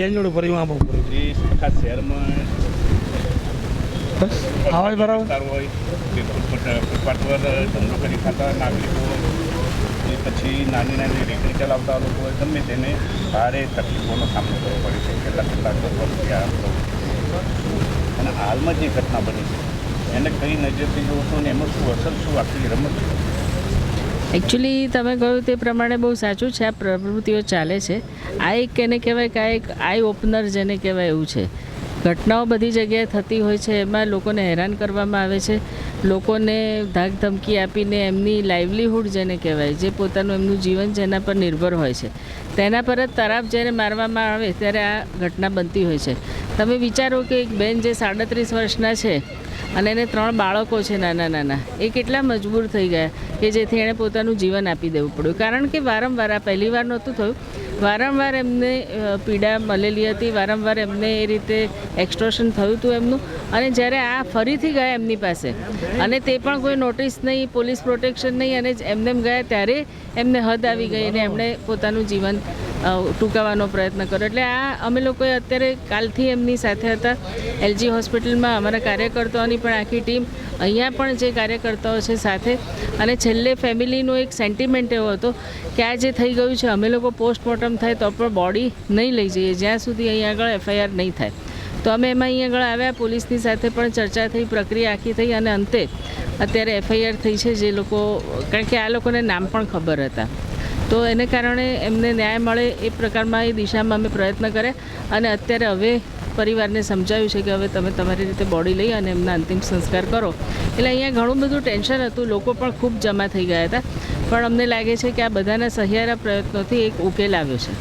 બેન જોડે ફરી ઉપર. જે આખા શહેરમાં બસ આવાજ બરાબર? હોય ફૂટપાથ પર ધંધો કરી ખાતા નાગરિકો પછી નાની નાની રેકડી ચલાવતા લોકો હોય ગમે તેને ભારે તકલીફોનો સામનો કરવો પડે છે કેટલાક કેટલાક લોકો રૂપિયા અને હાલમાં જે ઘટના બની છે એને કઈ નજરથી જોઉં છું ને એમાં શું અસર શું આખી રમત છે? એકચ્યુઅલી તમે કહ્યું તે પ્રમાણે બહુ સાચું છે આ પ્રવૃત્તિઓ ચાલે છે. આ એક એને કહેવાય કે આ એક આઈ ઓપનર જેને કહેવાય એવું છે. ઘટનાઓ બધી જગ્યાએ થતી હોય છે, એમાં લોકોને હેરાન કરવામાં આવે છે. લોકોને ધાક ધમકી આપીને એમની લાઇવલીહુડ જેને કહેવાય, જે પોતાનું એમનું જીવન જેના પર નિર્ભર હોય છે. તેના પર જ તરાપ જ્યારે મારવામાં આવે ત્યારે આ ઘટના બનતી હોય છે. તમે વિચારો કે એક બેન જે સાડત્રીસ વર્ષના છે અને એને ત્રણ બાળકો છે નાના નાના, એ કેટલા મજબૂર થઈ ગયા કે જેથી એણે પોતાનું જીવન આપી દેવું પડ્યું. કારણ કે વારંવાર આ પહેલી વાર નહોતું થયું. વારંવાર એમને પીડા મળેલી હતી, વારંવાર એમને એ રીતે એક્સ્ટ્રોશન થયું હતું એમનું. અને જ્યારે આ ફરીથી ગયા એમની પાસે, અને તે પણ કોઈ નોટિસ નહીં પોલીસ પ્રોટેક્શન નહીં, અને એમને એમ ગયા ત્યારે એમને હદ આવી ગઈ અને એમણે પોતાનું જીવન અ, ટૂંકાવવાનો પ્રયત્ન કર્યો. એટલે આ અમે લોકોએ અત્યારે કાલથી એમની સાથે હતા. એલજી હોસ્પિટલમાં અમારા કાર્યકર્તાઓની પણ આખી ટીમ અહીંયા પણ જે કાર્યકર્તાઓ છે સાથે. અને છેલ્લે ફેમિલીનો એક સેન્ટિમેન્ટ એવો હતો કે આ જે થઈ ગયું છે અમે લોકો પોસ્ટમોર્ટમ થાય તો પણ બોડી નહીં લઈ જઈએ. જ્યાં સુધી અહીંયા આગળ એફઆઈઆર નહીં થાય. તો અમે એમાં અહીંયા આગળ આવ્યા પોલીસની સાથે પણ ચર્ચા થઈ પ્રક્રિયા આખી થઈ અને અંતે અત્યારે એફઆઈઆર થઈ છે જે લોકો કારણ કે આ લોકોને નામ પણ ખબર હતા. તો એને કારણે એમને ન્યાય મળે એ પ્રકારમાં એ દિશામાં અમે પ્રયત્ન કર્યા અને અત્યારે હવે પરિવારને સમજાવ્યું છે કે હવે તમે તમારી રીતે બોડી લઈ અને એમના અંતિમ સંસ્કાર કરો. એટલે અહીંયા ઘણું બધું ટેન્શન હતું લોકો પણ ખૂબ જમા થઈ ગયા હતા. પણ અમને લાગે છે કે આ બધાના સહિયારા પ્રયત્નોથી એક ઉકેલ આવ્યો છે.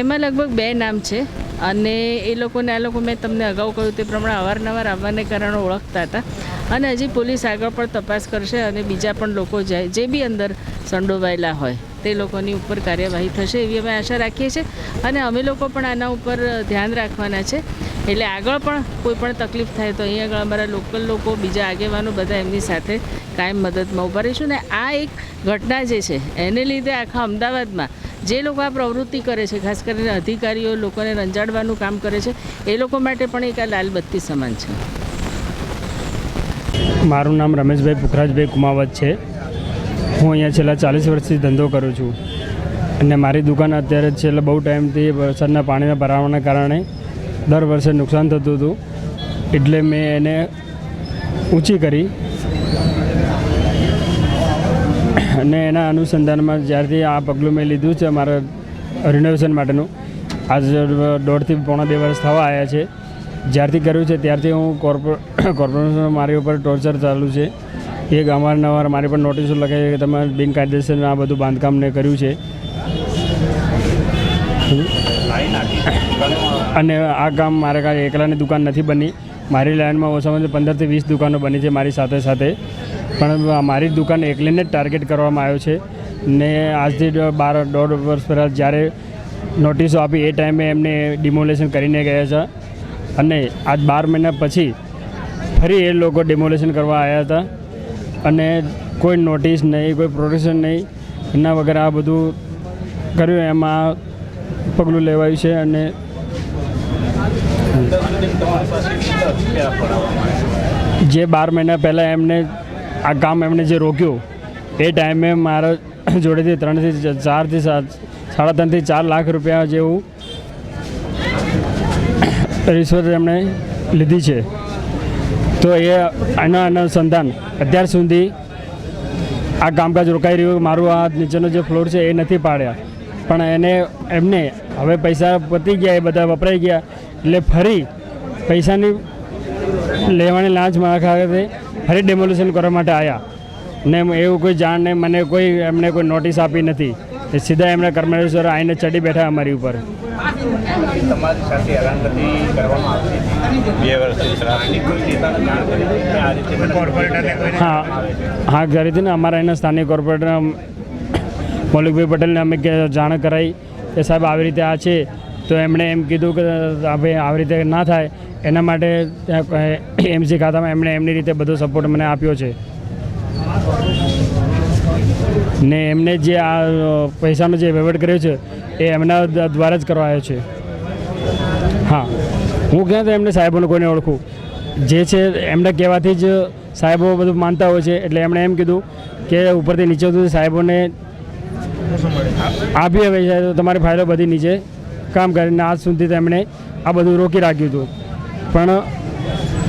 એમાં લગભગ બે નામ છે. અને એ લોકોને, આ લોકો મેં તમને અગાઉ કહ્યું તે પ્રમાણે અવારનવાર આવવાને કારણે ઓળખતા હતા. અને હજી પોલીસ આગળ પણ તપાસ કરશે અને બીજા પણ લોકો જાય જે બી અંદર સંડોવાયેલા હોય, તે લોકોની ઉપર કાર્યવાહી થશે એવી અમે આશા રાખીએ છીએ. અને અમે લોકો પણ આના ઉપર ધ્યાન રાખવાના છે. એટલે આગળ પણ કોઈ પણ તકલીફ થાય તો અહીં આગળ અમારા લોકલ લોકો, બીજા આગેવાનો બધા એમની સાથે કાયમ મદદમાં ઊભા રહીશું. ને આ એક ઘટના જે છે, એને લીધે આખા અમદાવાદમાં જે લોકો આ પ્રવૃત્તિ કરે છે, ખાસ કરીને અધિકારીઓ લોકોને રંજાડવાનું કામ કરે છે, એ લોકો માટે પણ એક આ લાલબત્તી સમાન છે. મારું નામ રમેશભાઈ પુખરાજભાઈ કુમાવત છે. હું અહીંયા છેલ્લા ચાલીસ વર્ષથી ધંધો કરું છું. અને મારી દુકાન અત્યારે છેલ્લા બહુ ટાઈમથી વરસાદના પાણીના ભરાવાના કારણે દર વર્ષે નુકસાન થતું હતું. એટલે મેં એને ઊંચી કરી અને એના અનુસંધાનમાં જ્યારથી આ પગલું મેં લીધું છે મારા રિનોવેશન માટેનું, આજ દોઢથી પોણા બે વર્ષ થવા આવ્યા છે. જ્યારથી કર્યું છે ત્યારથી હું કોર્પો કોર્પોરેશન મારી ઉપર ટોર્ચર ચાલુ છે. એક અવારનવાર મારી પર નોટિસો છે કે તમે બિનકાયદેસર આ બધું બાંધકામ ને કર્યું છે. અને આ કામ મારે કાંઈ એકલાની દુકાન નથી બની. મારી લાઇનમાં ઓછામાં ઓછી પંદરથી વીસ દુકાનો બની છે મારી સાથે સાથે. પણ મારી દુકાન એકલીને જ ટાર્ગેટ કરવામાં આવ્યો છે. ને આજથી બાર, દોઢ વર્ષ પહેલાં જ્યારે નોટિસો આપી એ ટાઈમે એમને ડિમોલેશન કરીને ગયા હતા. અને આજ બાર મહિના પછી ફરી એ લોકો ડિમોલેશન કરવા આવ્યા હતા. અને કોઈ નોટિસ નહીં, કોઈ પ્રોટેક્શન નહીં, એના વગર આ બધું કર્યું, એમાં પગલું લેવાયું છે અને જે બાર મહિના પહેલાં એમને આ કામ એમણે જે રોક્યું, એ ટાઈમે મારા જોડેથી ત્રણથી ચારથી સાત સાડા ત્રણથી ચાર લાખ રૂપિયા જેવું રિશ્વત એમણે લીધી છે. તો એ આના અનુસંધાન અત્યાર સુધી આ કામકાજ રોકાઈ રહ્યું, મારું આ નીચેનો જે ફ્લોર છે એ નથી પાડ્યા. પણ એને, એમને હવે પૈસા પતી ગયા, એ બધા વપરાઈ ગયા. એટલે ફરી પૈસાની લેવાની લાંચ મારા ખાતે ફરી ડેમોલેશન કરવા માટે આવ્યા ને એવું કોઈ જાણ નહીં મને કોઈ એમને કોઈ નોટિસ આપી નથી. એ સીધા એમના કર્મચારીઓ આવીને ચડી બેઠા અમારી ઉપર. હા. હા હા કરીથી ને અમારા એના સ્થાનિક કોર્પોરેટર મૌલિકભાઈ પટેલને અમે જાણ કરાવી કે સાહેબ આવી રીતે આ છે. તો એમણે એમ કીધું કે ભાઈ આવી રીતે ના થાય. એના માટે એમસી ખાતામાં એમણે એમની રીતે બધો સપોર્ટ મને આપ્યો છે. ને એમને જે આ પૈસાનો જે વહીવટ કર્યો છે, એ એમના દ્વારા જ કરવાયો છે. હા. હું ક્યાં તો એમને સાહેબોને કોઈને ઓળખું? જે છે, એમના કહેવાથી જ સાહેબો બધું માનતા હોય છે, એટલે એમણે એમ કીધું કે ઉપરથી નીચે સુધી સાહેબોને આપી હવે છે તો તમારી ફાઇલો બધી નીચે કામ કરીને આજ સુધી તેમણે આ બધું રોકી રાખ્યું હતું. પણ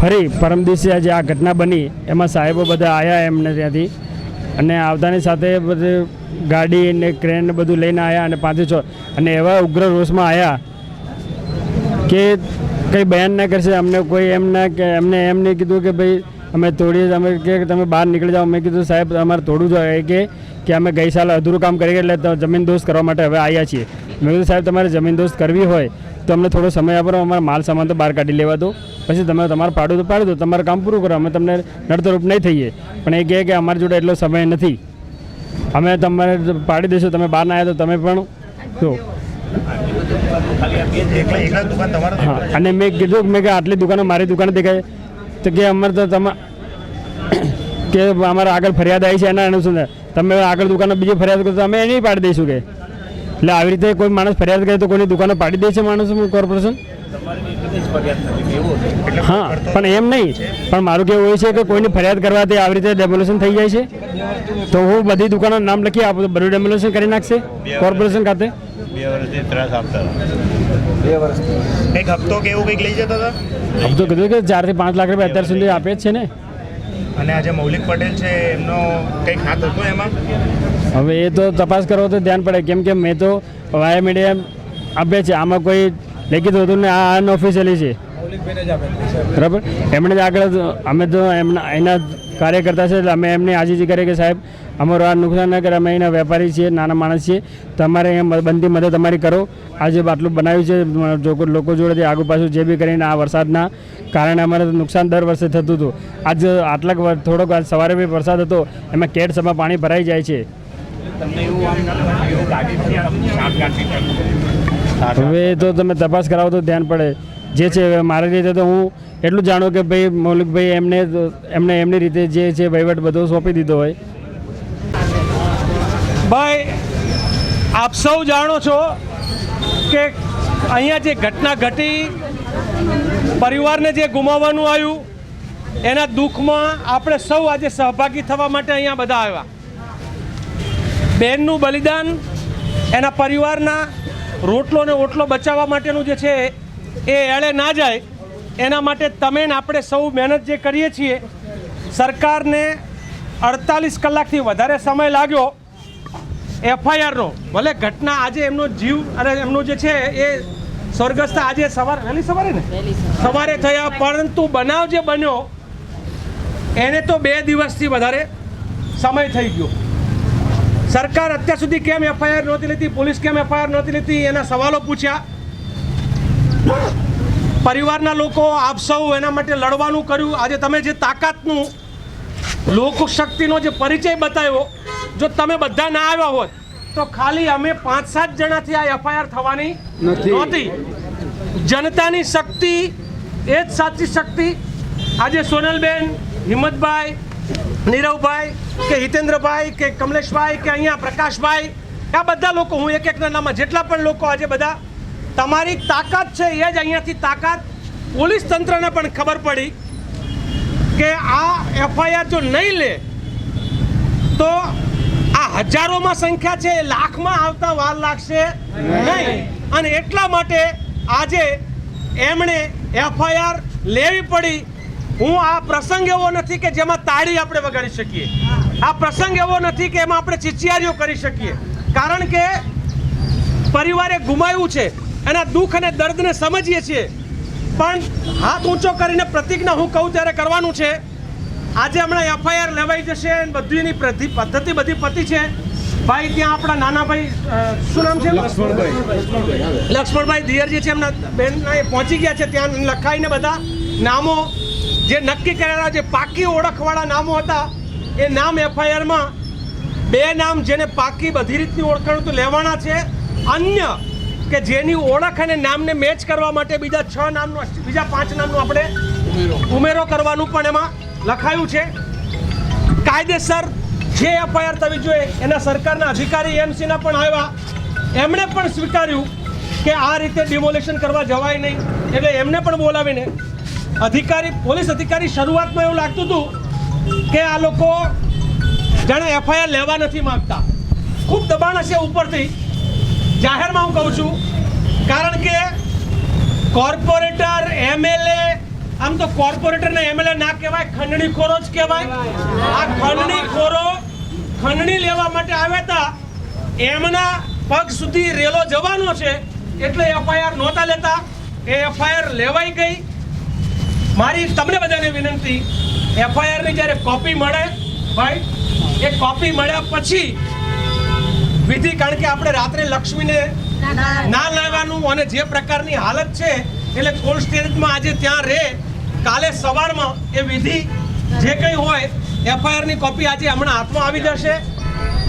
ફરી પરમ દિવસે જે આ ઘટના બની. એમાં સાહેબો બધા આવ્યા એમને ત્યાંથી અને આવતાની સાથે બધે ગાડી ને ક્રેન ને બધું લઈને આવ્યા અને પાંચે છ અને એવા ઉગ્ર રોષમાં આવ્યા કે કંઈ બયાન ના કરશે. અમને કોઈ એમ ના કે એમને એમ નહીં કીધું કે ભાઈ, અમે તોડીએ, અમે કે તમે બહાર નીકળી જાઓ. મેં કીધું, સાહેબ, અમારે તોડવું જોઈએ કે કે અમે ગઈ સાલ અધૂરું કામ કરી એટલે જમીન દોસ્ત કરવા માટે હવે આવ્યા છીએ. મેં કીધું, સાહેબ, તમારે જમીન દોસ્ત કરવી હોય તો અમને થોડો સમય આપો, અમારા માલ સામાન તો બહાર કાઢી લેવા દો. પછી તમે તમારે પાડું તો પાડી દો, તમારું કામ પૂરું કરો, અમે તમને નડતરૂપ નહીં થઈએ. પણ એ કહે કે અમારી જોડે એટલો સમય નથી. અમે તમારે પાડી દઈશું, તમે બહાર ના આવ્યા તો તમે પણ જો. હા, અને મેં કીધું, મેં કે આટલી દુકાનો મારી દુકાને દેખાય. તો કે અમારે તો તમે, કે અમારે આગળ ફરિયાદ આવી છે, એના અનુસંધાન. તમે આગળ દુકાનો બીજી ફરિયાદ કરો તો અમે એની પાડી દઈશું કે. એટલે આવી રીતે કોઈ માણસ ફરિયાદ કરે તો કોઈની દુકાનો પાડી દે છે માણસ કોર્પોરેશન હા પણ એમ નહીં. પણ મારું કેવું હોય છે કે કોઈની ફરિયાદ કરવાથી આવી રીતે ડેમોલેશન થઈ જાય છે. તો હું બધી દુકાનો નામ લખી આપું બધું ડેમોલેશન કરી નાખશે કોર્પોરેશન ખાતે? બે વર્ષથી ત્રાસ આપતા કંઈક હપ્તો કે એવું કંઈક લઈ જતા હતા? હપ્તો કીધું કે ચારથી પાંચ લાખ રૂપિયા અત્યાર સુધી આપે જ છે ને. અને આજે મૌલિક પટેલ છે, એમનો કંઈક હાથ હતો એમાં? હવે એ તો તપાસ કરો તો ધ્યાન પડે. કેમ કે મેં તો વાયા મીડિયા આપે છે. આમાં કોઈ લેખિત હતું ને, આ અનઓફિશિયલી છે. બરાબર? એમણે જ આગળ અમે તો એમના, એના કાર્યકર્તા છે, એટલે અમે એમને આજીજી કરીએ કે સાહેબ, અમારું આ નુકસાન ન કરે, અમે એના વેપારી છીએ, નાના માણસ છીએ. તમારે બનતી મદદ અમારી કરો. આજે બાટલું બનાવ્યું છે. લોકો જોડેથી આગુ પાછું જે બી કરીને આ વરસાદના કારણે અમારે તો નુકસાન દર વર્ષે થતું હતું. આજ આટલાક થોડોક આજ સવારે બી વરસાદ હતો એમાં કેટ સભા પાણી ભરાઈ જાય છે. હવે તો તમે તપાસ કરાવો તો ધ્યાન પડે. જે છે મારી રીતે તો હું એટલું જાણું કે ભાઈ મૌલિકભાઈ એમને એમને એમની રીતે જે છે વહીવટ બધો સોંપી દીધો હોય. ભાઈ આપ સૌ જાણો છો કે અહીંયા જે ઘટના ઘટી પરિવારને જે ગુમાવવાનું આવ્યું, એના દુઃખમાં આપણે સૌ આજે સહભાગી થવા માટે અહીંયા બધા આવ્યા. બેનનું બલિદાન, એના પરિવારના રોટલો ને ઓટલો બચાવવા માટેનું જે છે, એ એળે ના જાય. એના માટે તમે ને આપણે સૌ મહેનત જે કરીએ છીએ, સરકારને અડતાલીસ કલાકથી વધારે સમય લાગ્યો. એફઆઈઆરનો, ભલે ઘટના આજે એમનો જીવ અને એમનું જે છે, એ સ્વર્ગસ્થ આજે સવારે વહેલી સવારે ને? સવારે. થયા પરંતુ બનાવ જે બન્યો એને તો બે દિવસથી વધારે સમય થઈ ગયો. સરકાર અત્યાર સુધી કેમ એફઆઈઆર નહોતી લેતી પોલીસ કેમ એફઆઈઆર નહોતી લીધી એના સવાલો પૂછ્યા. પરિવારના લોકો આપ સૌ એના માટે લડવાનું કર્યું. આજે તમે જે તાકાતનું લોકશક્તિનો જે પરિચય બતાવ્યો જો તમે બધા ના આવ્યા હોત તો ખાલી અમે પાંચ સાત જણાથી આ એફઆઈઆર થવાની નહોતી. જનતાની શક્તિ એ જ સાચી શક્તિ. આજે સોનલબેન હિંમતભાઈ નીરવભાઈ કે હિતેન્દ્રભાઈ કે કમલેશભાઈ કે અહીંયા પ્રકાશભાઈ આ બધા લોકો હું એક એકના નામમાં જેટલા પણ લોકો આજે બધા તમારી તાકાત છે એ જ અહીંયાથી તાકાત. પોલીસ તંત્રને પણ ખબર પડી કે આ એફઆઈઆર જો નહીં લે તો આ હજારોમાં સંખ્યા છે, લાખમાં આવતા વાર લાગશે નહીં. અને એટલા માટે આજે એમણે એફઆઈઆર લેવી પડી. હું આ પ્રસંગ એવો નથી કે જેમાં તાળી આપણે વગાડી શકીએ. આ પ્રસંગ એવો નથી કે એમાં આપણે ચિચિયારીઓ કરી શકીએ. કારણ કે પરિવારે ગુમાવ્યું છે. એના દુઃખ અને દર્દને સમજીએ છીએ. પણ હાથ ઊંચો કરીને પ્રતિજ્ઞા હું કહું ત્યારે કરવાનું છે. આજે હમણાં એફઆઈઆર લેવાઈ જશે અને બધી એની પદ્ધતિ બધી પતી છે. ભાઈ ત્યાં આપણા નાના ભાઈ શું નામ છે લક્ષ્મણભાઈ. લક્ષ્મણભાઈ ધીયરજી છે એમના બેન એ પહોંચી ગયા છે ત્યાં લખાઈને બધા નામો. જે નક્કી કરેલા જે પાકી ઓળખવાળા નામો હતા એ નામ એફઆઈઆરમાં બે નામ જેને પાકી બધી રીતની ઓળખાણ તો લેવાના છે. અન્ય કે જેની ઓળખ અને નામને મેચ કરવા માટે બીજા છ નામનો બીજા પાંચ નામનું આપણે ઉમેરો કરવાનું પણ એમાં લખાયું છે. કાયદેસર જે એફઆઈઆર થવી જોઈએ એના સરકારના અધિકારી એમસીના પણ આવ્યા. એમણે પણ સ્વીકાર્યું કે આ રીતે ડિમોલેશન કરવા જવાય નહીં. એટલે એમને પણ બોલાવીને અધિકારી, પોલીસ અધિકારી શરૂઆતમાં એવું લાગતું હતું કે આ લોકો જાણે એફઆઈઆર લેવા નથી માંગતા. ખૂબ દબાણ હશે ઉપરથી. જાહેરમાં હું કહું છું, કારણ કે કોર્પોરેટર, એમએલએ આમ તો કોર્પોરેટર ને એમએલએ ના કહેવાય ખંડણી ખોરો જ કહેવાય. આ ખંડણી ખોરો ખંડણી લેવા માટે આવ્યા હતા. એમના પગ સુધી રેલો જવાનો છે. એટલે એફઆઈઆર નહોતા લેતા. એ એફઆઈઆર લેવાઈ ગઈ. મારી તમને બધાને વિનંતી એફઆઈઆરની જ્યારે કોપી મળે ભાઈ એ કોપી મળ્યા પછી વિધિ કારણ કે આપણે રાત્રે લક્ષ્મીને ના લાવવાનું અને જે પ્રકારની હાલત છે એટલે કોલ્ડ સ્ટોરેજમાં આજે ત્યાં રહે કાલે સવારમાં એ વિધિ જે કંઈ હોય એફઆઈઆરની કોપી આજે હમણાં હાથમાં આવી જશે.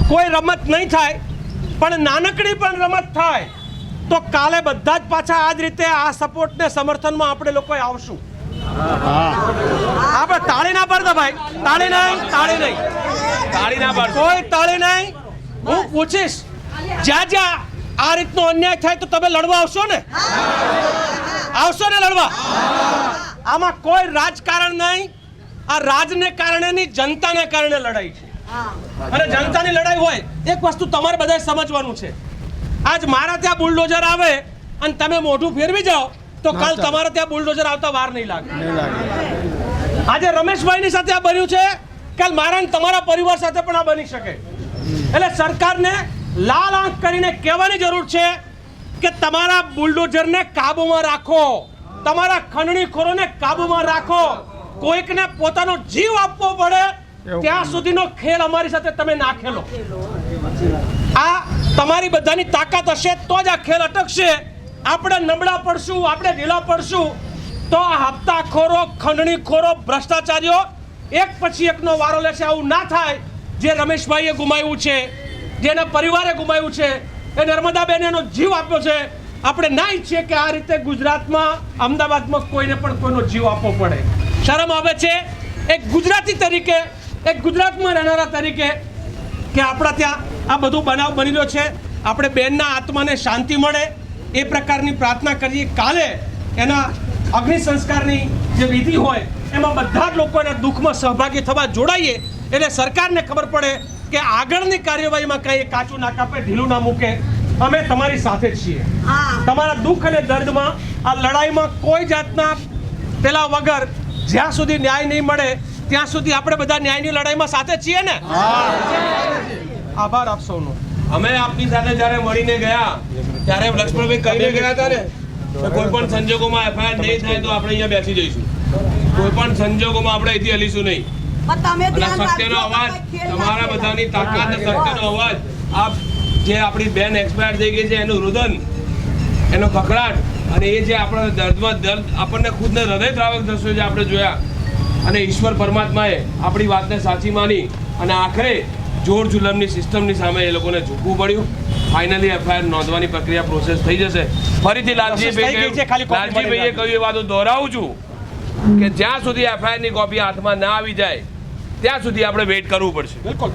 કોઈ રમત નહીં થાય પણ નાનકડી પણ રમત થાય તો કાલે બધા જ પાછા આ જ રીતે આ સપોર્ટને સમર્થનમાં આપણે લોકોએ આવશું. આપણે તાળી ના પડતા ભાઈ તાળી નહીં તાળી નહીં. તાળી ના પાડ કોઈ તાળી નહીં. હું પૂછીશ જ્યાં જ્યાં આ રીતનો અન્યાય થાય તો તમે લડવા આવશો ને? આવશો ને લડવા? આમાં કોઈ રાજકારણ નહીં. આ રાજને કારણે ની જનતાને કારણે લડાઈ છે. અને જનતાની લડાઈ હોય એક વસ્તુ તમારે બધાએ સમજવાનું છે. આજ મારા ત્યાં બુલડોઝર આવે અને તમે મોઢું ફેરવી જાઓ તો કાલ તમારે ત્યાં બુલડોઝર આવતા વાર નહીં લાગે. આજે રમેશભાઈની સાથે આ બન્યું છે. કાલ મારા તમારા પરિવાર સાથે પણ આ બની શકે. એટલે સરકારને લાલ આંખ કરીને કહેવાની જરૂર છે કે તમારા બુલડોઝરને કાબૂમાં રાખો. તમારા ખંડણીખોરોને કાબૂમાં રાખો. કોઈકને પોતાનો જીવ આપવો પડે ત્યાં સુધીનો ખેલ અમારી સાથે તમે ના ખેલો. આ તમારી બધાની તાકાત હશે તો જ આ ખેલ અટકશે. આપણે નબળા પડશું આપણે ઢીલા પડશું. તો આ હપ્તાખોરો ખંડણીખોરો ભ્રષ્ટાચારીઓ એક પછી એકનો વારો લેશે. આવું ના થાય. જે રમેશભાઈએ ગુમાવ્યું છે જેના પરિવારે ગુમાવ્યું છે એ નર્મદાબેન એનો જીવ આપ્યો છે. આપણે ના ઈચ્છીએ કે આ રીતે ગુજરાતમાં, અમદાવાદમાં કોઈને પણ કોઈનો જીવ આપવો પડે. શરમ આવે છે? એક ગુજરાતી તરીકે, એક ગુજરાતમાં રહેનારા તરીકે કે આપણા ત્યાં આ બધું બનાવ બની રહ્યો છે. આપણે બેનના આત્માને શાંતિ મળે. એ પ્રકારની પ્રાર્થના કરીએ. કાલે એના અગ્નિ સંસ્કારની જે વિધિ હોય, એમાં બધા જ લોકો એના દુઃખમાં સહભાગી થવા જોડાઈએ. એટલે સરકારને ખબર પડે કે આગળની કાર્યવાહીમાં કંઈ કાચું ના કાપે ઢીલું ના મૂકે. અમે તમારી સાથે છીએ. તમારા દુઃખ અને દર્દમાં આ લડાઈમાં કોઈ જાતના પેલા વગર જ્યાં સુધી ન્યાય નહીં મળે ત્યાં સુધી આપણે બધા ન્યાયની લડાઈમાં સાથે છીએ ને? આભાર આપ સૌનો. અમે આપની સાથે જ્યારે મળીને ગયા ત્યારે લક્ષ્મણભાઈ કહીને ગયા હતા ને કોઈ પણ સંજોગોમાં એફઆઈઆર નહીં થાય તો આપણે અહીંયા બેસી જઈશું. કોઈ પણ સંજોગોમાં આપણે અહીંથી હલીશું નહીં. સત્યનો અવાજ તમારા બધાની તાકાત સત્યનો અવાજ આ જે આપણી બેન એક્સપાયર થઈ ગઈ છે એનું રુદન એનો કકડાટ અને એ જે આપણા દર્દમાં દર્દ આપણને ખુદને હૃદયદ્રાવક દ્રશ્યો જે આપણે જોયા. અને ઈશ્વર પરમાત્માએ આપણી વાતને સાચી માની અને આખરે જોર જુલમની સિસ્ટમની સામે એ લોકોને ઝૂકવું પડ્યું. ફાઇનલી એફઆઈઆર નોંધવાની પ્રક્રિયા પ્રોસેસ થઈ જશે. ફરીથી લાલજીભાઈ લાલજીભાઈએ કહ્યું એ વાતો દોહરાવું છું કે જ્યાં સુધી એફઆઈઆરની કોપી હાથમાં ના આવી જાય ત્યાં સુધી આપણે વેઇટ કરવું પડશે. બિલકુલ.